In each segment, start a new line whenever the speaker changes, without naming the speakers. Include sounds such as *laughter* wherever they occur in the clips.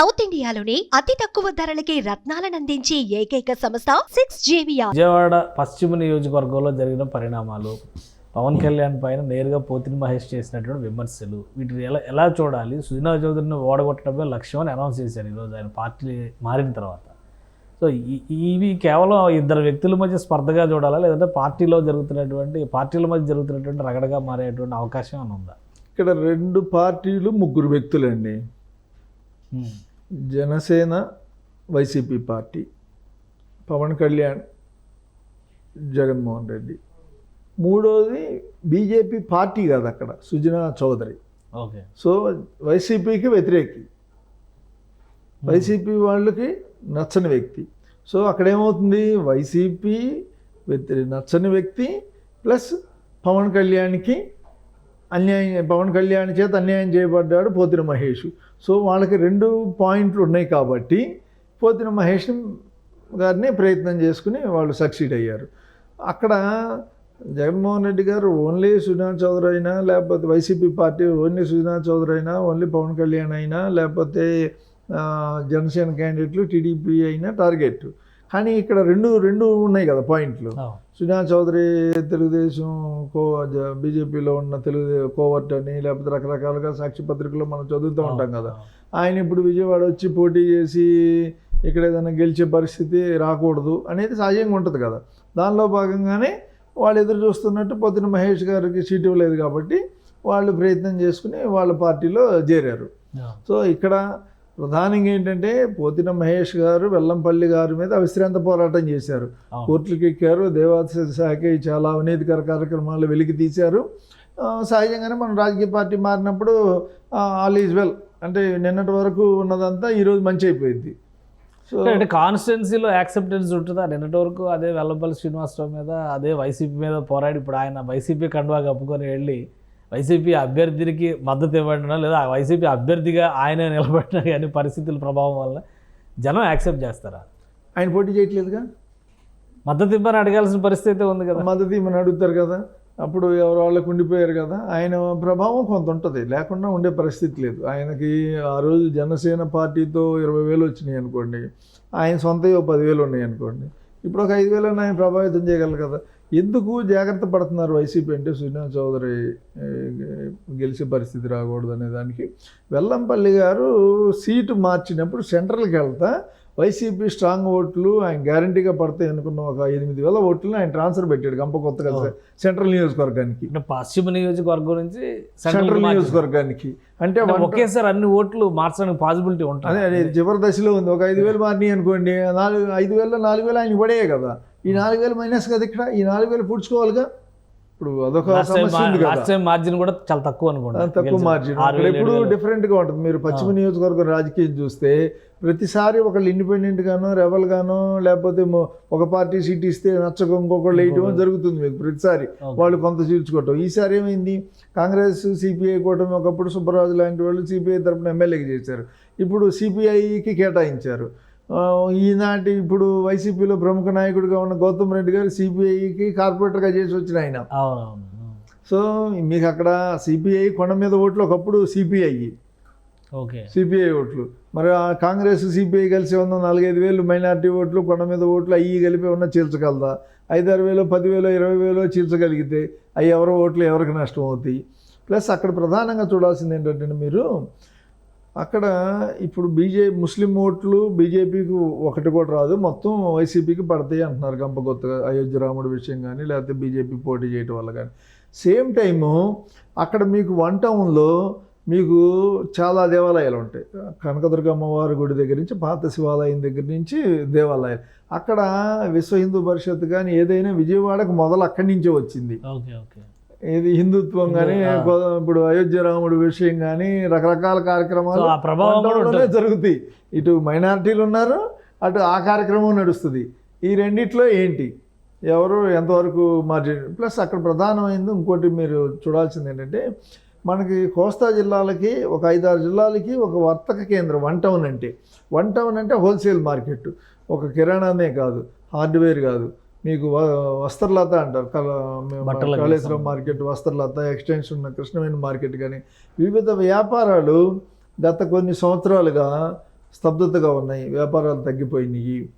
South ఇండియాలోనే అతి తక్కువ ధరలకి రత్నాలను అందించే ఏకైక సంస్థ సిక్స్ జేవియా
విజయవాడ పశ్చిమ నియోజకవర్గంలో జరిగిన పరిణామాలు. పవన్ కళ్యాణ్ పైన నేరుగా పోతిని మహేష్ చేసినటువంటి విమర్శలు. వీటిని ఎలా ఎలా చూడాలి? సుజనా చౌదరిని ఓడగొట్టడమే లక్ష్యం అని అనౌన్స్ చేశారు ఈరోజు ఆయన పార్టీ మారిన తర్వాత. సో ఈ- ఇవి కేవలం ఇద్దరు వ్యక్తుల మధ్య స్పర్ధగా చూడాలా? లేదంటే పార్టీలో జరుగుతున్నటువంటి పార్టీల మధ్య జరుగుతున్నటువంటి రగడగా మారేటువంటి అవకాశం అని ఉందా?
ఇక్కడ రెండు పార్టీలు ముగ్గురు వ్యక్తులండి. Janasena YCP party Pawan Kalyan Jaganmohan Reddy. మూడోది బీజేపీ పార్టీ కాదు అక్కడ సుజనా చౌదరి.
ఓకే.
సో వైసీపీకి వ్యతిరేకి. వైసీపీ వాళ్ళకి నచ్చని వ్యక్తి. సో అక్కడ ఏమవుతుంది వైసీపీ వ్యతిరే నచ్చని వ్యక్తి ప్లస్ పవన్ కళ్యాణ్కి అన్యాయం పవన్ కళ్యాణ్ చేత అన్యాయం చేయబడ్డాడు పోతిన మహేష్. సో వాళ్ళకి రెండు పాయింట్లు ఉన్నాయి కాబట్టి పోతిన మహేష్ గారిని ప్రయత్నం చేసుకుని వాళ్ళు సక్సీడ్ అయ్యారు. అక్కడ జగన్మోహన్ రెడ్డి గారు ఓన్లీ సుజనా చౌదరి అయినా లేకపోతే YCP party only Sujana Chowdary అయినా ఓన్లీ పవన్ కళ్యాణ్ అయినా లేకపోతే జనసేన క్యాండిడేట్లు టీడీపీ అయినా టార్గెట్. కానీ ఇక్కడ రెండు రెండు ఉన్నాయి కదా పాయింట్లు. సుజనా చౌదరి తెలుగుదేశం కో బీజేపీలో ఉన్న తెలుగు కోవర్ట్ అని లేకపోతే రకరకాలుగా సాక్షి పత్రికలో మనం చదువుతూ ఉంటాం కదా. ఆయన ఇప్పుడు విజయవాడ వచ్చి పోటీ చేసి ఇక్కడ ఏదైనా గెలిచే పరిస్థితి రాకూడదు అనేది సహజంగా ఉంటుంది కదా. దానిలో భాగంగానే వాళ్ళు ఎదురు చూస్తున్నట్టు పొద్దున మహేష్ గారికి సీట్ ఇవ్వలేదు కాబట్టి వాళ్ళు ప్రయత్నం చేసుకుని వాళ్ళ పార్టీలో చేరారు. సో ఇక్కడ ప్రధానంగా ఏంటంటే పోతిన మహేష్ గారు వెల్లంపల్లి గారి మీద అవిశ్రాంత పోరాటం చేశారు. కోర్టులకు ఎక్కారు దేవాదాయ శాఖ చాలా అవినీతికర కార్యక్రమాలు వెలికి తీశారు. సహజంగానే మనం రాజకీయ పార్టీ మారినప్పుడు ఆల్ ఈజ్ వెల్. అంటే నిన్నటి వరకు ఉన్నదంతా ఈరోజు మంచి అయిపోయింది. సో
అంటే కాన్స్టిట్యున్సీలో యాక్సెప్టెన్స్ ఉంటుందా? నిన్నటి వరకు అదే వెల్లంపల్లి శ్రీనివాసరావు మీద అదే వైసీపీ మీద పోరాడి ఇప్పుడు ఆయన వైసీపీ కండువా కప్పుకొని వెళ్ళి వైసీపీ అభ్యర్థికి మద్దతు ఇవ్వడం లేదా వైసీపీ అభ్యర్థిగా ఆయన నిలబడిన కానీ పరిస్థితుల ప్రభావం వల్ల జనం యాక్సెప్ట్ చేస్తారా?
ఆయన పోటీ చేయట్లేదుగా?
మద్దతు ఇవ్వని అడగాల్సిన పరిస్థితి అయితే ఉంది కదా.
మద్దతు ఇవ్వమని అడుగుతారు కదా. అప్పుడు ఎవరు వాళ్ళకు ఉండిపోయారు కదా. ఆయన ప్రభావం కొంత ఉంటుంది. లేకుండా ఉండే పరిస్థితి లేదు. ఆయనకి ఆ రోజు జనసేన పార్టీతో ఇరవై వేలు వచ్చినాయి అనుకోండి. ఆయన సొంత పదివేలు ఉన్నాయి అనుకోండి. ఇప్పుడు ఒక ఐదు వేలను ఆయన ప్రభావితం చేయగలరు కదా. ఎందుకు జాగ్రత్త పడుతున్నారు వైసీపీ అంటే సుజనా చౌదరి గెలిచే పరిస్థితి రాకూడదు అనే దానికి? వెల్లంపల్లి గారు సీటు మార్చినప్పుడు సెంట్రల్కి వెళ్తా వైసీపీ స్ట్రాంగ్ ఓట్లు ఆయన గ్యారంటీగా పడతాయి అనుకున్న ఒక ఎనిమిది వేల ఓట్లను ఆయన ట్రాన్స్ఫర్ పెట్టాడు గంప కొత్తగా సెంట్రల్ నియోజకవర్గానికి.
పశ్చిమ నియోజకవర్గం నుంచి
సెంట్రల్ నియోజకవర్గానికి. అంటే
ఒకేసారి అన్ని ఓట్లు మార్చడానికి పాసిబిలిటీ ఉంటుంది.
అదే చివరి దశలో ఉంది. ఒక ఐదు వేలు మారినాయి అనుకోండి నాలుగు ఐదు వేలలో నాలుగు వేలు ఆయన పడే కదా. ఈ నాలుగు వేలు మైనస్ కదా ఇక్కడ? ఈ నాలుగు వేలు పుడుచుకోవాలిగా? ఇప్పుడు అదొక
మార్జిన్ కూడా చాలా తక్కువ అనుకుంటా.
తక్కువ మార్జిన్ ఎప్పుడు డిఫరెంట్గా ఉంటుంది. మీరు పశ్చిమ నియోజకవర్గం రాజకీయం చూస్తే ప్రతిసారి ఒకళ్ళు ఇండిపెండెంట్ గానో రెబల్ గానో లేకపోతే ఒక పార్టీ సీట్ ఇస్తే నచ్చక ఇంకొకళ్ళు వేయటం జరుగుతుంది మీకు ప్రతిసారి. వాళ్ళు కొంత చీల్చుకోవటం ఈసారి ఏమైంది? కాంగ్రెస్ సిపిఐ కూటమి ఒకప్పుడు సుబ్బరాజు లాంటి వాళ్ళు సిపిఐ తరపున ఎమ్మెల్యేకి చేశారు. ఇప్పుడు సిపిఐకి కేటాయించారు. ఈనాటి ఇప్పుడు వైసీపీలో ప్రముఖ నాయకుడిగా ఉన్న గౌతమ్ రెడ్డి గారు సిపిఐకి కార్పొరేటర్గా చేసి వచ్చిన ఆయన.
అవునవును.
సో మీకు అక్కడ సిపిఐ కొండ మీద ఓట్లు ఒకప్పుడు సిపిఐ.
ఓకే.
సిపిఐ ఓట్లు. మరి ఆ కాంగ్రెస్ సిపిఐ కలిసి ఉన్న నాలుగైదు వేలు మైనారిటీ ఓట్లు కొండ మీద ఓట్లు అయ్యి కలిపి ఉన్న చీల్చగలదా? ఐదారు వేలు పదివేలు ఇరవై వేలు చీల్చగలిగితే అవి ఎవరో ఓట్లు ఎవరికి నష్టం అవుతాయి? ప్లస్ అక్కడ ప్రధానంగా చూడాల్సింది ఏంటంటే మీరు అక్కడ ఇప్పుడు బీజే ముస్లిం ఓట్లు బీజేపీకి ఒకటి కూడా రాదు. మొత్తం వైసీపీకి పడతాయి అంటున్నారు గంపగొత్తగా అయోధ్య రాముడి విషయం కానీ లేకపోతే బీజేపీ పోటీ చేయటం వల్ల కానీ సేమ్ టైము అక్కడ మీకు వన్ టౌన్లో మీకు చాలా దేవాలయాలు ఉంటాయి. కనకదుర్గ అమ్మవారి గుడి దగ్గర నుంచి పాత శివాలయం దగ్గర నుంచి దేవాలయాలు. అక్కడ విశ్వ హిందూ పరిషత్ కానీ ఏదైనా విజయవాడకు మొదలు అక్కడి నుంచే వచ్చింది.
Okay okay.
ఇది హిందుత్వం కానీ ఇప్పుడు అయోధ్య రాముడి విషయం కానీ రకరకాల కార్యక్రమాలు
ప్రభావం.
జరుగుతాయి. ఇటు మైనారిటీలు ఉన్నారు అటు ఆ కార్యక్రమం నడుస్తుంది. ఈ రెండిట్లో ఏంటి? ఎవరు ఎంతవరకు మార్జిన్ ప్లస్ అక్కడ ప్రధానమైనది ఇంకోటి మీరు చూడాల్సింది ఏంటంటే మనకి కోస్తా జిల్లాలకి ఒక ఐదారు జిల్లాలకి ఒక వర్తక కేంద్రం వన్ టౌన్ అంటే. వన్ టౌన్ అంటే హోల్సేల్ మార్కెట్ ఒక కిరాణానే కాదు హార్డ్వేర్ కాదు. మీకు వ- వస్త్రలత అంటారు. Kaleshwaram. Market Vastralatha extension Krishnaveni market కానీ వివిధ వ్యాపారాలు గత కొన్ని సంవత్సరాలుగా స్తబ్దతగా ఉన్నాయి. వ్యాపారాలు తగ్గిపోయినాయి.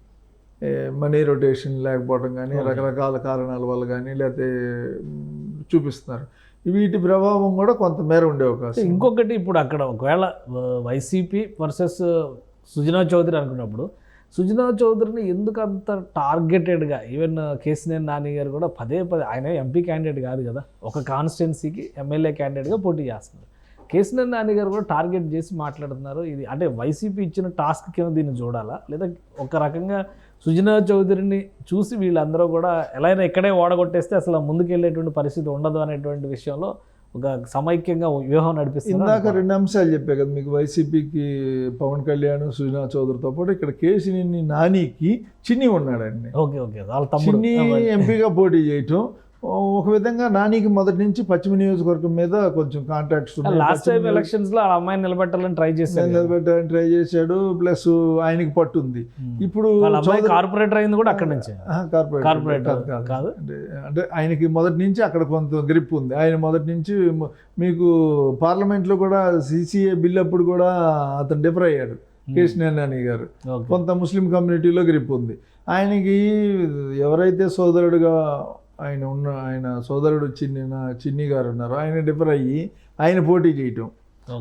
మనీ రొటేషన్ లేకపోవడం కానీ రకరకాల కారణాల వల్ల కానీ లేకపోతే చూపిస్తున్నారు. వీటి ప్రభావం కూడా కొంతమేర ఉండే అవకాశం.
ఇంకొకటి ఇప్పుడు అక్కడ ఒకవేళ వైసీపీ వర్సెస్ సుజనా చౌదరి అనుకున్నప్పుడు సుజనా చౌదరిని ఎందుకు అంత టార్గెటెడ్గా? ఈవెన్ కేసీనేని నాని గారు కూడా పదే పదే ఆయన ఎంపీ క్యాండిడేట్ కాదు కదా ఒక కాన్స్టిట్యున్సీకి ఎమ్మెల్యే క్యాండిడేట్గా పోటీ చేస్తున్నారు. కేసీనేని నాని గారు కూడా టార్గెట్ చేసి మాట్లాడుతున్నారు. ఇది అంటే వైసీపీ ఇచ్చిన టాస్క్ కింద దీన్ని చూడాలా? లేదా ఒక రకంగా సుజనా చౌదరిని చూసి వీళ్ళందరూ కూడా ఎలా అయినా ఇక్కడే ఓడగొట్టేస్తే అసలు ముందుకెళ్ళేటువంటి పరిస్థితి ఉండదు అనేటువంటి విషయంలో ఒక సమైక్యంగా వ్యూహం
ఇందాక
నడిపిస్తున్నారు
రెండు అంశాలు చెప్పే కదా మీకు వైసీపీకి పవన్ కళ్యాణ్ సుజనా చౌదరితో పాటు ఇక్కడ కేసీని నానికి చిన్ని ఉన్నాడండి.
Okay okay. వాళ్ళ తమ్ముడు.
చిన్ని ఎంపీగా పోటీ చేయటం ఒక విధంగా నానికి మొదటి నుంచి పశ్చిమ నియోజకవర్గం మీద కొంచెం కాంటాక్ట్స్
లాస్ట్ టైం ఎలక్షన్స్లో ఆ అమ్మాయిని నిలబెట్టాలని ట్రై చేశారు కదా.
నిలబెట్టడానికి ట్రై చేశాడు ప్లస్ ఆయనకి పట్టుంది
ఉమ్.
ఇప్పుడు
కార్పొరేటర్ అయింది కూడా అక్కడి నుంచే.
కార్పొరేటర్ కాదు, అంటే ఆయనకి మొదటి నుంచి అక్కడ కొంత గ్రిప్ ఉంది. ఆయన మొదటి నుంచి మీకు పార్లమెంట్లో కూడా సిసిఏ బిల్ అప్పుడు కూడా అతను డిఫర్ అయ్యాడు కేసీఆర్ నాని గారు. కొంత ముస్లిం కమ్యూనిటీలో గ్రిప్ ఉంది. ఆయనకి ఎవరైతే సోదరుడుగా ఆయన ఉన్న ఆయన సోదరుడు చిన్ని చిన్ని గారు ఉన్నారో. ఆయన డిఫర్ అయ్యి ఆయన పోటీ చేయటం.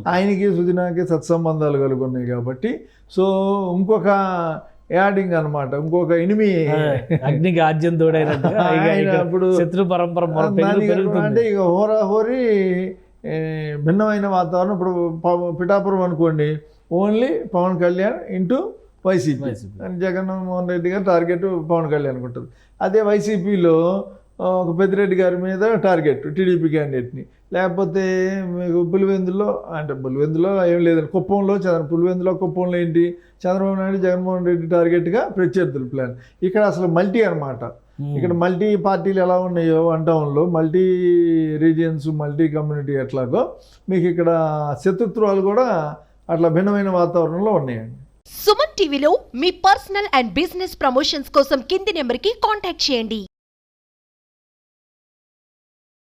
ఆయనకి సుజనాకి సత్సంబంధాలు కలిగి ఉన్నాయి కాబట్టి సో ఇంకొక యాడింగ్ అన్నమాట. ఇంకొక ఎనిమి. *laughs* ఆయన
ఇక
అప్పుడు
శత్రు పరంపర
అంటే ఇక హోరా హోరీ ఏ, భిన్నమైన వాతావరణం. ఇప్పుడు పిఠాపురం అనుకోండి only Pawan Kalyan into YCP. Jaganmohan Reddy గారు టార్గెట్ పవన్ కళ్యాణ్ ఉంటుంది. అదే వైసీపీలో ఒక పెద్దిరెడ్డి గారి మీద టార్గెట్ టీడీపీ క్యాండిడేట్ని. లేకపోతే మీకు పులివెందులో అంటే పులివెందులో ఏం లేదండి కుప్పంలో చంద్ర పులివెందులో కుప్పంలో ఏంటి? చంద్రబాబు నాయుడు జగన్మోహన్ రెడ్డి టార్గెట్గా ప్రత్యర్థుల ప్లాన్. ఇక్కడ అసలు మల్టీ అన్నమాట.
ఉమ్.
ఇక్కడ మల్టీ పార్టీలు ఎలా ఉన్నాయో వన్ టౌన్లో మల్టీ రీజియన్స్ మల్టీ కమ్యూనిటీ ఎట్లాగో మీకు ఇక్కడ శత్రుత్వాలు కూడా అట్లా భిన్నమైన వాతావరణంలో ఉన్నాయండి.
సుమన్ టీవీలో మీ పర్సనల్ అండ్ బిజినెస్ ప్రమోషన్స్ కోసం కింది నెంబర్కి కాంటాక్ట్ చేయండి.